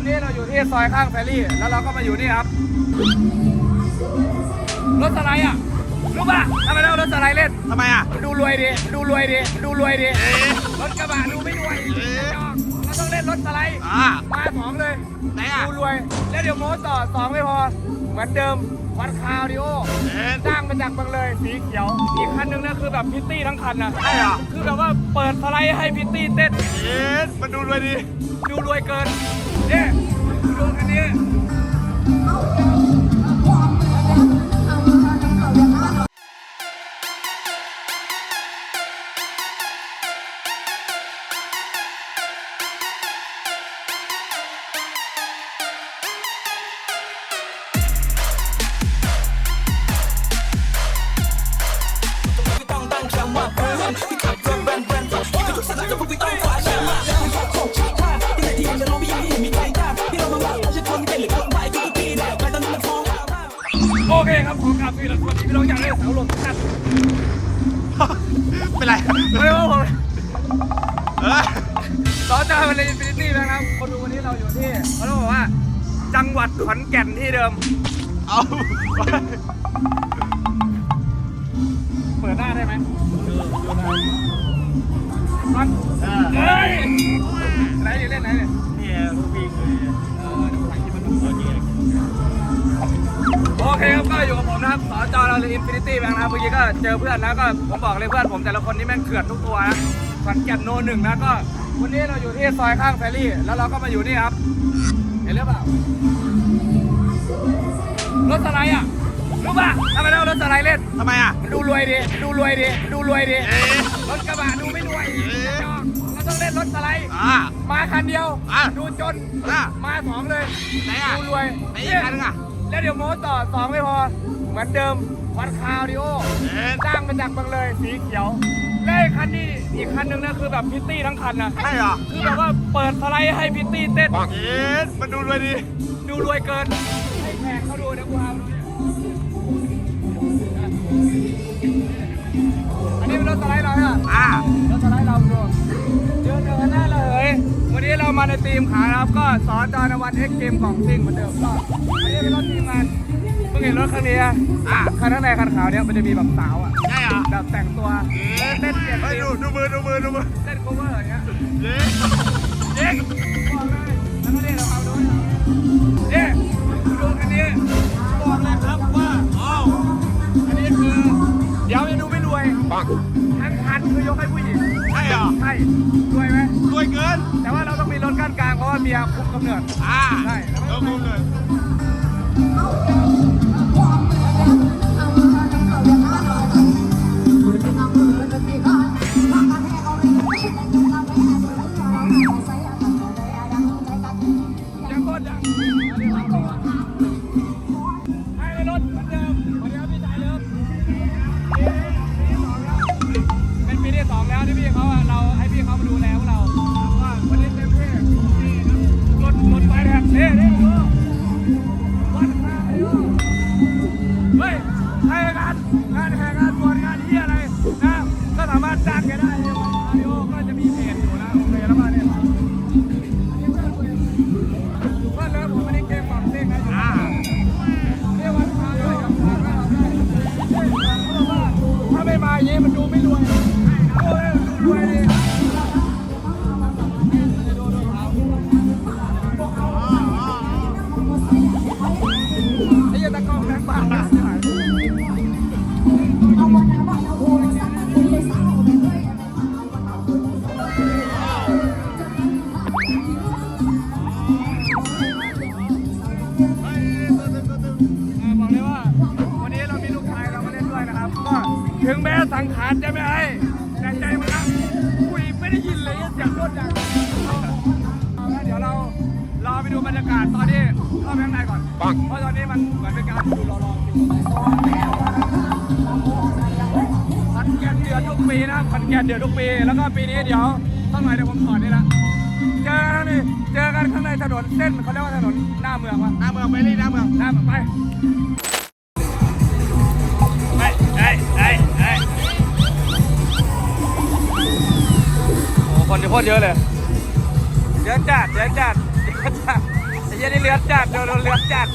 วันนี้เราอยู่ที่ซอยข้างแฟรี่ แล้วเราก็มาอยู่นี่ครับ รถสไลด์อะ รู้ป่ะทำไมเราเอารถสไลด์เล่น ทำไมอะ ดูรวยดิ ดูรวยดิ ดูรวยดิเอ๊ะรถกระบะดูไม่รวยเอ๊ะจอกเราต้องเล่นรถสไลด์อ่า มาสองเลยไหนอะ ดูรวย แล้วเดี๋ยวโม้ต่อสองไม่พอ เหมือนเดิมวัดคาวดิโอ เอ๊ะจ้างมาจากเมืองเลยสีเขียว อีกคันนึงนะคือแบบพิตตี้ทั้งคันนะใช่เหรอ คือแบบว่าเปิดสไลด์ให้พิตตี้เต้น เอ๊ะมันดูเลยดิดูรวยเกิน เนี่ยดูคันนี้ เป็นไรไม่รู้ผมเออต่อจากวันเลยอินฟินิตี้นะครับ คนดูวันนี้เราอยู่ที่เขาต้องบอกว่า จังหวัดขอนแก่นที่เดิม เอาเปิดหน้าได้ไหมมันเฮ้ยไหนอยู่เล่นไหนเนี่ย นะครับสจเราเลยอินฟินิตี้แบงค์นะครับเมื่อกี้ก็เจอเพื่อนนะก็ผมบอกเลยเพื่อนผมแต่ละคนนี่แม่งเขื่อนทุกตัวนะขอนแก่นโนหนึ่งนะก็วันนี้เราอยู่ที่ซอยข้างแฟรี่ แล้วเราก็มาอยู่นี่ครับ เห็นหรือเปล่ารถสไลด์อะรู้ป่ะทำไมเราเอารถสไลด์เล่นทำไมอะดูรวยดิดูรวยดิดูรวยดิเอ๊ะรถกระบะดูไม่รวยเอ๊ะจอกเราต้องเล่นรถสไลด์อ่ามาคันเดียวอะดูจนอะมาสองเลยไหนอะดูรวยไหนอีกคันนึงอะแล้วเดี๋ยวโม้ต่อสองไม่พอ เหมือนเดิมวัดคาวดิโอเอ๊ะจ้างมาจากเมืองเลยสีเขียวและไอ้คันนี้อีกคันนึงนะคือแบบพิตตี้ทั้งคันนะใช่เหรอคือแบบว่าเปิดสไลด์ให้พิตตี้เต้นเอ๊ะมันดูเลยดิดูรวยเกินให้แขกเขาดูนะกูพามาดูเนี่ยอันนี้เป็นรถสไลด์เราใช่ปะอ่ารถสไลด์เราดูเจอเจอกันแน่เลยวันนี้เรามาในทีมขานะครับก็สอนจอนวันเอ็กเกมของซิ่งเหมือนเดิมก็ ห็นรถคันนี้อะอะคันข้างในคันขาวเนี่ยมันจะมีแบบสาวอะใช่เหรอแบบแต่งตัวเอ๊ะเต้นเปลี่ยนเฮ้ยธีดูมดูมือดูมือดูมือเต้น cover อย่างเงี้ยเอ๊ะเจ๊งบอกเลยแล้วก็เนี่ยเราเอาด้วยเนี่ยดูคันนี้บอกเลยครับว่าอ้าวอันนี้คือเดี๋ยวจะดูไม่รวยปังทั้งคันคือยกให้ผู้หญิงใช่เหรอใช่รวยไหมรวยเกิน แต่ว่าเราต้องมีรถกั้นกลางเพราะว่าเมียคุมกำเนิดอ่าใช่แล้วมุมเลยยั สังขารจะไม่ให้แต่ใจมันนะคุยไม่ได้ยินเลยเสียงรถอย่างเอาละเดี๋ยวเรารอไปดูบรรยากาศตอนที่เข้าไปข้างในก่อนปังเพราะตอนนี้มันเหมือนเป็นการดูรอรออยู่ขอนแก่นเดือดทุกปีนะขอนแก่นเดือดทุกปี แล้วก็ปีนี้เดี๋ยวต้องหน่อยเดี๋ยวผมถอดนี่ละเจอกันนี่เจอกันข้างในถนนเส้นเขาเรียกว่าถนนหน้าเมืองวะหน้าเมืองไปรีหน้าเมืองหน้าเมืองไปไป โคตรเยอะเลยเลือดจัดเลือดจัดเลือดจัดเหี้ยันนี่เลือดจัดโดนเลือดจัด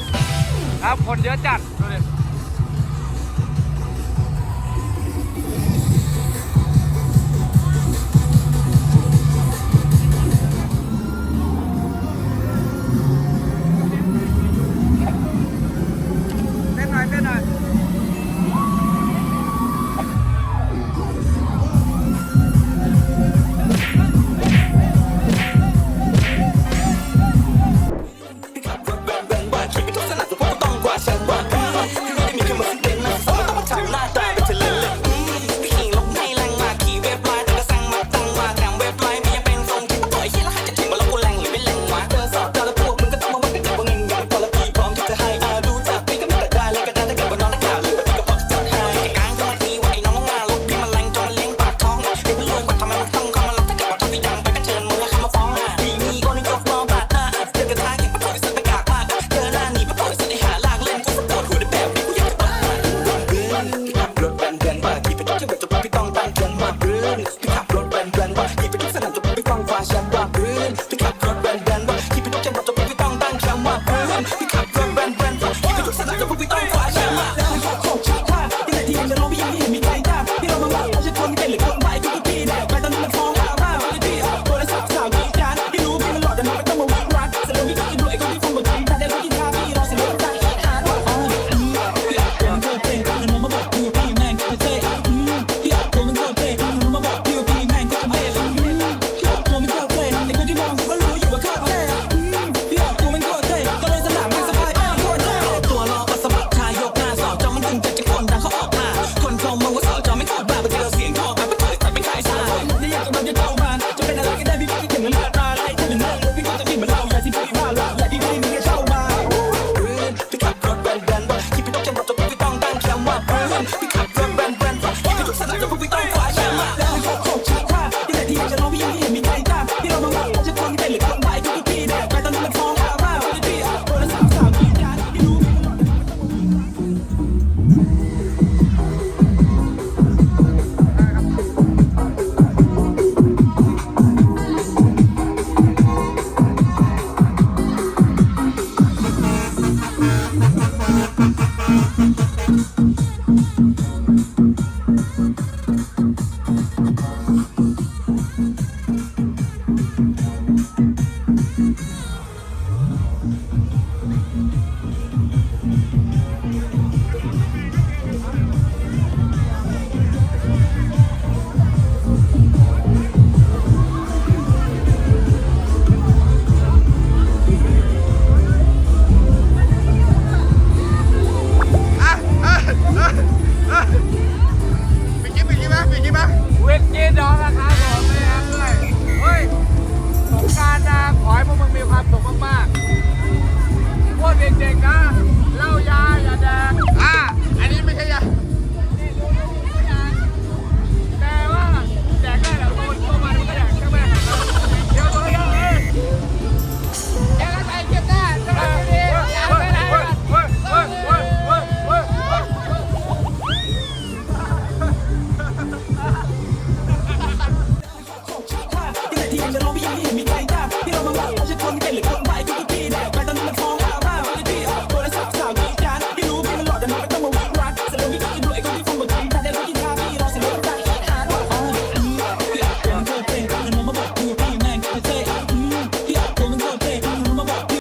ครับคนเยอะจัดดูดิ